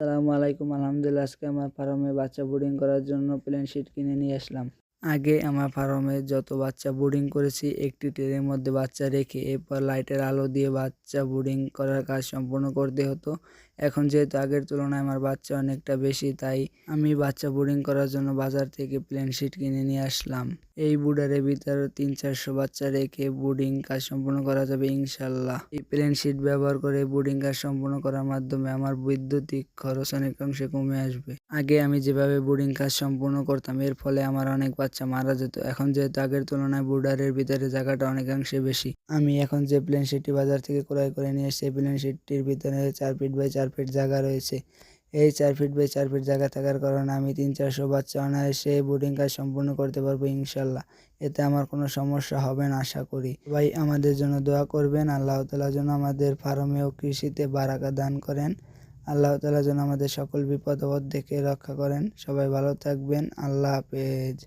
আসসালামু আলাইকুম। আলহামদুলিল্লাহ, আজকে আমার ফার্মে বাচ্চা বোর্ডিং করার জন্য প্লেন শিট কিনে নিয়ে আসলাম। আগে আমার ফার্মে যত বাচ্চা বোর্ডিং করেছি, একটি ট্রেনের মধ্যে বাচ্চা রেখে এরপর লাইটের আলো দিয়ে বাচ্চা বোর্ডিং করার কাজ সম্পূর্ণ করতে হতো। এখন যেহেতু আগের তুলনায় আমার বাচ্চা অনেকটা বেশি, তাই আমি বাচ্চা বোর্ডিং করার জন্য বাজার থেকে প্লেন শিট কিনে নিয়ে আসলাম। এই বুডারের ভিতরে তিন চারশো বাচ্চা রেখে বোর্ডিং কাজ সম্পূর্ণ করা যাবে ইনশাল্লাহ এই প্লেন শিট ব্যবহার করে বোর্ডিং কাজ সম্পূর্ণ করার মাধ্যমে আমার বৈদ্যুতিক খরচ অনেকাংশে কমে আসবে। আগে আমি যেভাবে বোর্ডিং কাজ সম্পূর্ণ করতাম, এর ফলে আমার অনেক বাচ্চা মারা যেত। এখন যেহেতু আগের তুলনায় বুডারের ভিতরে জায়গাটা অনেকাংশে বেশি, আমি এখন যে প্লেন শিটটি বাজার থেকে ক্রয় করে নিয়ে এসেছি প্লেন শিটটির ভিতরে চার ফিট বাই চার ফিট জায়গা রয়েছে। এই চার ফিট বাই চার ফিট জায়গা থাকার কারণে আমি তিন চারশো বাচ্চা অনায়াসে বোর্ডিং কাজ সম্পূর্ণ করতে পারব ইনশাল্লাহ। এতে আমার কোনো সমস্যা হবে না আশা করি। ভাই আমাদের জন্য দোয়া করবেন, আল্লাহ তালার জন্য আমাদের ফার্মে ও কৃষিতে বারাকা দান করেন। আল্লাহ তালা যেন আমাদের সকল বিপদ আপদ থেকে রক্ষা করেন। সবাই ভালো থাকবেন, আল্লাহ হাফেজ।